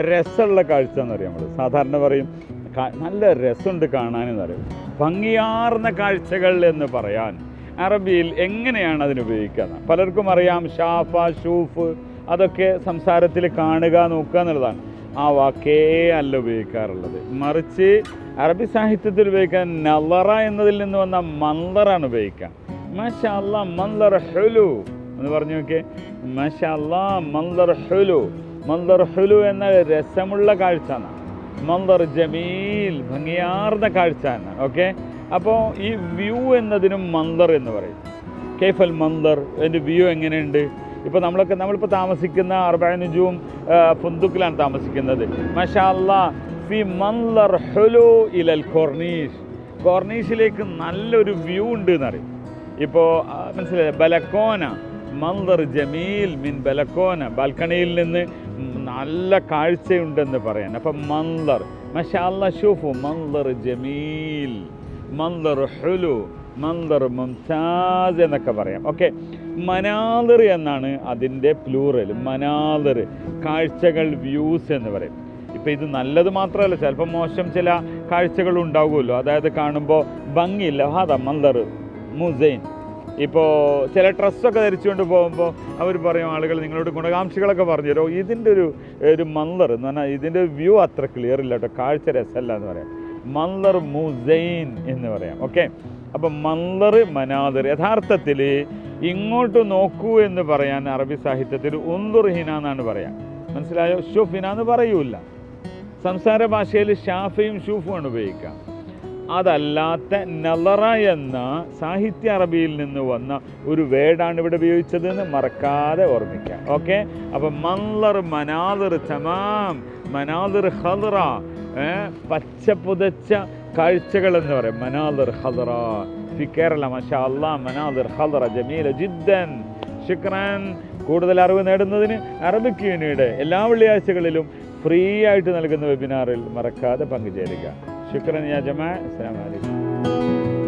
രസമുള്ള കാഴ്ച എന്ന് പറയും നമ്മൾ സാധാരണ പറയും നല്ല രസമുണ്ട് കാണാനെന്ന് പറയും. ഭംഗിയാർന്ന കാഴ്ചകൾ എന്ന് പറയാൻ അറബിയിൽ എങ്ങനെയാണ് അതിന് ഉപയോഗിക്കുക പലർക്കും അറിയാം ഷാഫ ഷൂഫ് അതൊക്കെ സംസാരത്തിൽ കാണുക നോക്കുക എന്നുള്ളതാണ്. ആ വാക്കേ അല്ല ഉപയോഗിക്കാറുള്ളത്. മറിച്ച് അറബി സാഹിത്യത്തിൽ ഉപയോഗിക്കാൻ നവറ എന്നതിൽ നിന്ന് വന്ന മന്ദറാണ് ഉപയോഗിക്കുക. മാഷാ അല്ലാ മന്ദർ ഹുലു എന്ന് പറഞ്ഞു നോക്കിയേ. മാഷാ അല്ലാ മന്ദർ ഹുലു. മന്ദർ ഹുലു എന്ന രസമുള്ള കാഴ്ച എന്നാണ് മന്ദർ ജമീൽ ഭംഗിയാർന്ന കാഴ്ച എന്നാണ് ഓക്കെ? അപ്പോൾ ഈ വ്യൂ എന്നതിനും മന്ദർ എന്ന് പറയും. കേഫൽ മന്ദർ എന്റെ വ്യൂ എങ്ങനെയുണ്ട്? ഇപ്പോൾ നമ്മളൊക്കെ നമ്മളിപ്പോൾ താമസിക്കുന്ന അർബാനുജുവും ഫുന്തുക്കിലാണ് താമസിക്കുന്നത്. മഷാല്ല ഫി മന്ദർ ഹുലു ഇലൽ കോർണീഷ് കോർണീഷിലേക്ക് നല്ലൊരു വ്യൂ ഉണ്ട് എന്നറിയും. ഇപ്പോൾ മനസ്സിലായി? ബലക്കോന മന്ദർ ജമീൽ മിൻ ബലക്കോന. ബാൽക്കണിയിൽ നിന്ന് നല്ല കാഴ്ചയുണ്ടെന്ന് പറയാൻ. അപ്പം മന്ദർ മഷാല്ല ഷൂഫു മന്ദർ ജമീൽ മന്ദർ ഹുലു മന്ദർ മംസാജ് എന്നൊക്കെ പറയാം. ഓക്കെ? മനാദർ എന്നാണ് അതിന്റെ പ്ലൂറൽ മനാദർ കാഴ്ചകൾ വ്യൂസ് എന്ന് പറയും. ഇപ്പം ഇത് നല്ലത് മാത്രമല്ല ചിലപ്പോൾ മോശം ചില കാഴ്ചകൾ ഉണ്ടാവുമല്ലോ. അതായത് കാണുമ്പോൾ ഭംഗിയില്ല. ഹാദ മന്ദർ മുസൈൻ. ഇപ്പോൾ ചില ഡ്രസ്സൊക്കെ ധരിച്ചുകൊണ്ട് പോകുമ്പോൾ അവർ പറയും ആളുകൾ നിങ്ങളോട് ഗുണകാംക്ഷികളൊക്കെ പറഞ്ഞു തരും? ഇതിന്റെ ഒരു ഒരു മന്ദർ എന്ന് പറഞ്ഞാൽ ഇതിന്റെ വ്യൂ അത്ര ക്ലിയർ ഇല്ല കേട്ടോ. കാഴ്ച രസമല്ല എന്ന് പറയാം. മന്ദർ മുസൈൻ എന്ന് പറയാം. ഓക്കെ? അപ്പം മന്ദർ മനാദർ. യഥാർത്ഥത്തിൽ ഇങ്ങോട്ട് നോക്കൂ എന്ന് പറയാൻ അറബി സാഹിത്യത്തിൽ ഉന്തുർഹിന എന്നാണ് പറയാം. മനസ്സിലായോ? ഷുഫിന എന്ന് പറയൂല സംസാര ഭാഷയിൽ ഷാഫയും ഷൂഫുമാണ് ഉപയോഗിക്കുക. അതല്ലാത്ത നലറ എന്ന സാഹിത്യ അറബിയിൽ നിന്ന് വന്ന ഒരു വേർഡാണ് ഇവിടെ ഉപയോഗിച്ചത് എന്ന് മറക്കാതെ ഓർമ്മിക്കാം. ഓക്കെ? അപ്പം മല്ലർ മനാദർ തമാം മനാദർ ഹദറ പച്ച പുതച്ച കാഴ്ചകൾ എന്ന് പറയും. മനാദർ ഹദറ ഫി കേരള മഷാ അല്ലാ മനാദർ ഹദറ ജമീല ജിദ്ദൻ ശുക്രാൻ കൂടുതൽ അറിവ് നേടുന്നതിന് അറബിക് യൂണിയുടെ എല്ലാ വെള്ളിയാഴ്ചകളിലും ഫ്രീ ആയിട്ട് നൽകുന്ന വെബിനാറിൽ മറക്കാതെ പങ്കുചേരുക. शुक्र जमा अलैक्म।